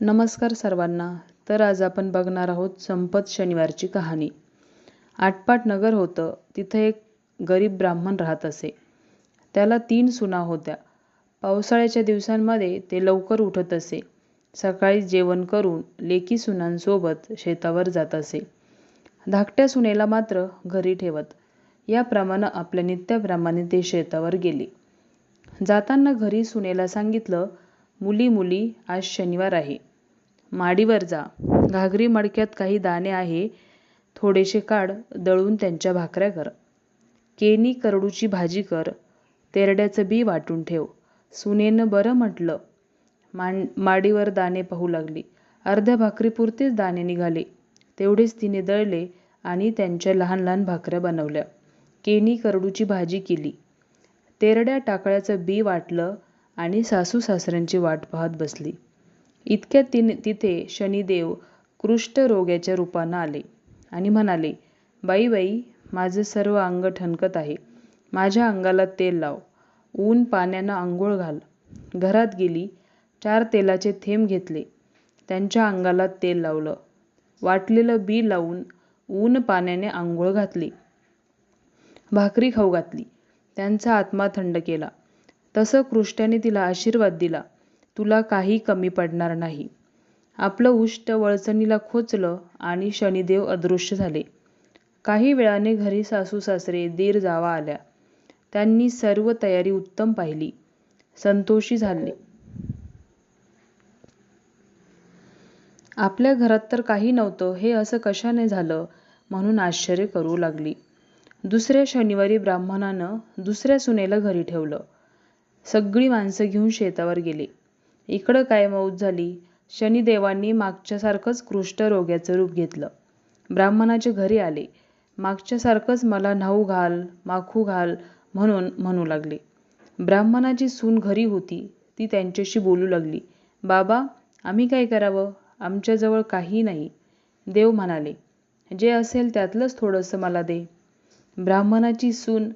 नमस्कार सर्वांना. तर आज आपण बघणार आहोत संपत शनिवारची कहाणी. आटपाट नगर होतं तिथं एक गरीब ब्राह्मण राहत असे. त्याला तीन सुना होत्या. पावसाळ्याच्या दिवसांमध्ये ते लवकर उठत असे. सकाळी जेवण करून लेकी सुनांसोबत शेतावर जात असे. धाकट्या सुनेला मात्र घरी ठेवत. याप्रमाणे आपल्या नित्याप्रमाणे ते शेतावर गेले. जाताना घरी सुनेला सांगितलं मुली मुली आज शनिवार आहे. माडीवर जा. घागरी मडक्यात काही दाणे आहे. थोडेसे काढ दळून त्यांच्या भाकऱ्या कर. केनी करडूची भाजी कर. तेरड्याचं बी वाटून ठेव. सुनेनं बरं म्हटलं. मान माडीवर दाणे पाहू लागली. अर्ध्या भाकरीपुरतेच दाणे निघाले. तेवढेच तिने दळले आणि त्यांच्या लहान लहान भाकऱ्या बनवल्या. केनी करडूची भाजी केली. तेरड्या टाकळ्याचं बी वाटलं आणि सासू सासऱ्यांची वाट पाहत बसली. इतक्यात तिने तिथे शनिदेव कृष्ठरोग्याच्या रूपानं आले आणि म्हणाले बाई बाई माझं सर्व अंग ठणकत आहे. माझ्या अंगाला तेल लाव. ऊन पाण्यानं आंघोळ घाल. घरात गेली चार तेलाचे थेंब घेतले. त्यांच्या अंगाला तेल लावलं. वाटलेलं बी लावून ऊन पाण्याने आंघोळ घातली. भाकरी खाऊ घातली. त्यांचा आत्मा थंड केला. तसं कृष्ट्याने तिला आशीर्वाद दिला. तुला काही कमी पडणार नाही. आपलं उष्ट वळचणीला खोचलं आणि शनिदेव अदृश्य झाले. काही वेळाने घरी सासू सासरे दीर जावा आल्या. त्यांनी सर्व तयारी उत्तम पाहिली. संतोषी झाले. आपल्या घरात तर काही नव्हतं हे असं कशाने झालं म्हणून आश्चर्य करू लागली. दुसऱ्या शनिवारी ब्राह्मणानं दुसऱ्या सुनेला घरी ठेवलं. सगळी माणसं घेऊन शेतावर गेले. इकडं काय मौज झाली? शनिदेवांनी मागच्यासारखंच कुष्ठरोग्याचं रूप घेतलं. ब्राह्मणाच्या घरी आले. मागच्यासारखंच मला न्हाऊ घाल माखू घाल म्हणून म्हणू लागले. ब्राह्मणाची सून घरी होती. ती त्यांच्याशी बोलू लागली. बाबा आम्ही काय करावं? आमच्याजवळ काही नाही. देव म्हणाले जे असेल त्यातलंच थोडंसं मला दे. ब्राह्मणाची सून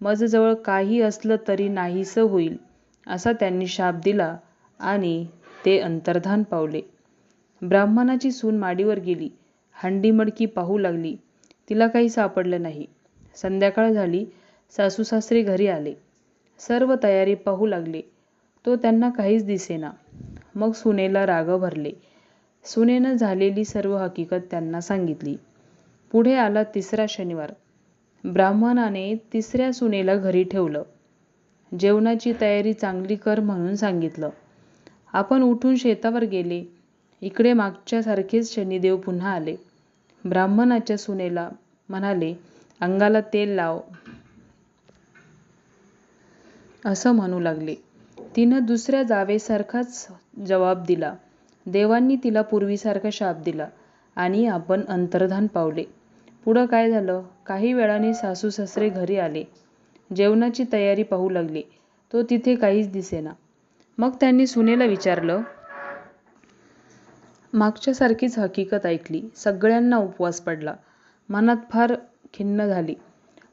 मजजवळ काही असलं तरी नाहीसं होईल असा त्यांनी शाप दिला. आणि ते अंतर्धान पावले. ब्राह्मणाची सून माडीवर गेली. हंडी मडकी पाहू लागली. तिला काही सापडलं नाही. संध्याकाळ झाली. सासू सासरे घरी आले. सर्व तयारी पाहू लागले. तो त्यांना काहीच दिसेना. मग सुनेला राग भरले. सुनेनं झालेली सर्व हकीकत त्यांना सांगितली. पुढे आला तिसरा शनिवार. ब्राह्मणाने तिसऱ्या सुनेला घरी ठेवलं. जेवणाची तयारी चांगली कर म्हणून सांगितलं. आपण उठून शेतावर गेले. इकडे मागच्यासारखेच शनिदेव पुन्हा आले. ब्राह्मणाच्या सुनेला म्हणाले अंगाला तेल लाव. असं म्हणू लागले. तिनं दुसऱ्या जावेसारखाच जवाब दिला. देवांनी तिला पूर्वीसारखा शाप दिला आणि आपण अंतर्धान पावले. पुढं काय झालं? काही वेळाने सासू सासरे घरी आले. जेवणाची तयारी पाहू लागले. तो तिथे काहीच दिसेना. मग त्यांनी सुनेला विचारलं मागच्यासारखीच हकीकत ऐकली. सगळ्यांना उपवास पडला. मनात फार खिन्न झाली.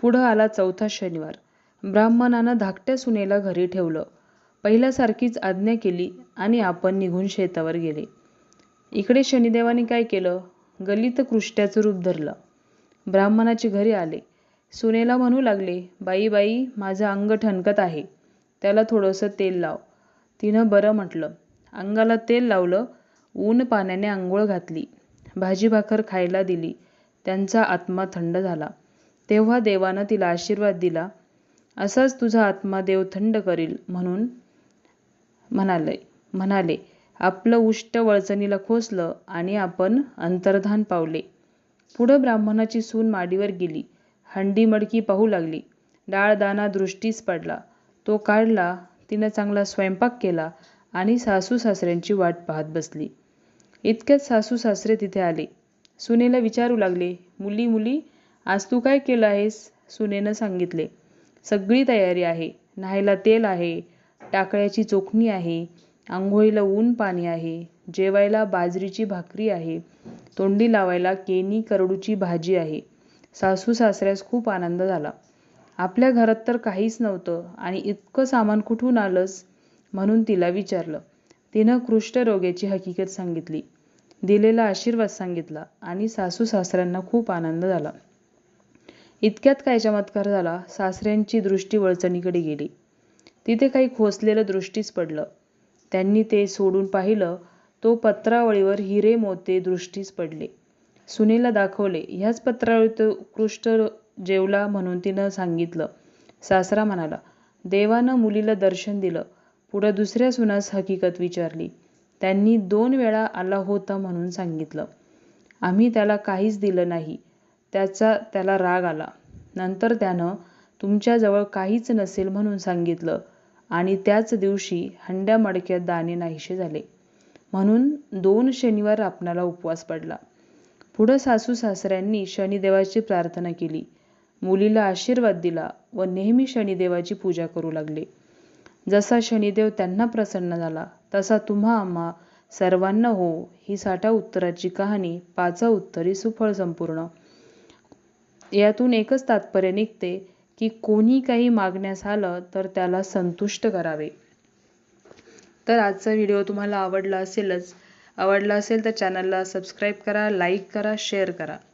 पुढं आला चौथा शनिवार. ब्राह्मणानं धाकट्या सुनेला घरी ठेवलं. पहिल्यासारखीच आज्ञा केली आणि आपण निघून शेतावर गेले. इकडे शनिदेवाने काय केलं? गलित कृष्ट्याचं रूप धरलं. ब्राह्मणाचे घरी आले. सुनेला म्हणू लागले बाई बाई माझं अंग ठणकत आहे. त्याला थोडंसं तेल लाव. तिनं बरं म्हटलं. अंगाला तेल लावलं ऊन पाण्याने आंघोळ घातली भाजी भाकर खायला दिली त्यांचा आत्मा थंड झाला. तेव्हा देवानं तिला आशीर्वाद दिला असाच तुझा आत्मा देव थंड करील म्हणून म्हणाले म्हणाले आपलं उष्ट वळचणीला खोसलं आणि आपण अंतर्धान पावले. पुढं ब्राह्मणाची सून माडीवर गेली हंडी मडकी पाहू लागली. डाळ दाना दृष्टीस पडला. तो काढला तिनं चांगला स्वयंपाक केला आणि सासू सासऱ्यांची वाट पाहत बसली. इतक्यात सासू सासरे तिथे आले. सुनेला विचारू लागले मुली मुली आज तू काय केलं आहेस? सुनेनं सांगितले. सगळी तयारी आहे. न्हायला तेल आहे टाकळ्याची चोखणी आहे आंघोळीला ऊन पाणी आहे जेवायला बाजरीची भाकरी आहे तोंडी लावायला केनी करडूची भाजी आहे. सासू सासऱ्यास खूप आनंद झाला. आपल्या घरात तर काहीच नव्हतं आणि इतकं सामान कुठून आलंस? म्हणून तिला विचारलं. तिनं कुष्ठरोग्याची हकीकत सांगितली. दिलेला आशीर्वाद सांगितला आणि सासू सासऱ्यांना खूप आनंद झाला. इतक्यात काय चमत्कार झाला? सासऱ्यांची दृष्टी वळचणीकडे गेली. तिथे काही खोसलेलं दृष्टीच पडलं. त्यांनी ते सोडून पाहिलं तो पत्रावळीवर हिरे मोते दृष्टीस पडले. सुनेला दाखवले ह्याच पत्रावळीत तो जेवला म्हणून तिनं सांगितलं. सासरा म्हणाला देवानं मुलीला दर्शन दिलं. पुढं दुसऱ्या सुनास हकीकत विचारली. त्यांनी दोन वेळा आला होता म्हणून सांगितलं. आम्ही त्याला काहीच दिलं नाही. त्याचा त्याला राग आला. नंतर त्यानं तुमच्याजवळ काहीच नसेल म्हणून सांगितलं आणि त्याच दिवशी हंड्या मडक्यात दाणे नाहीसे झाले. म्हणून दोन शनिवार आपणाला उपवास पडला. पुढं सासू सासऱ्यांनी शनिदेवाची प्रार्थना केली. मुलीला आशीर्वाद दिला व नेहमी शनिदेवाची पूजा करू लागले. जसा शनिदेव त्यांना प्रसन्न झाला तसा तुम्हा आम्हा सर्वांना हो ही साठा उत्तराची कहाणी पाचा उत्तरी सुफळ संपूर्ण. यातून एकच तात्पर्य निघते की कोणी काही मागण्यास आलं तर त्याला संतुष्ट करावे. तर आजचा व्हिडिओ तुम्हाला आवडला असेलच. आवडला असेल तर चॅनलला सबस्क्राईब करा लाईक करा शेअर करा.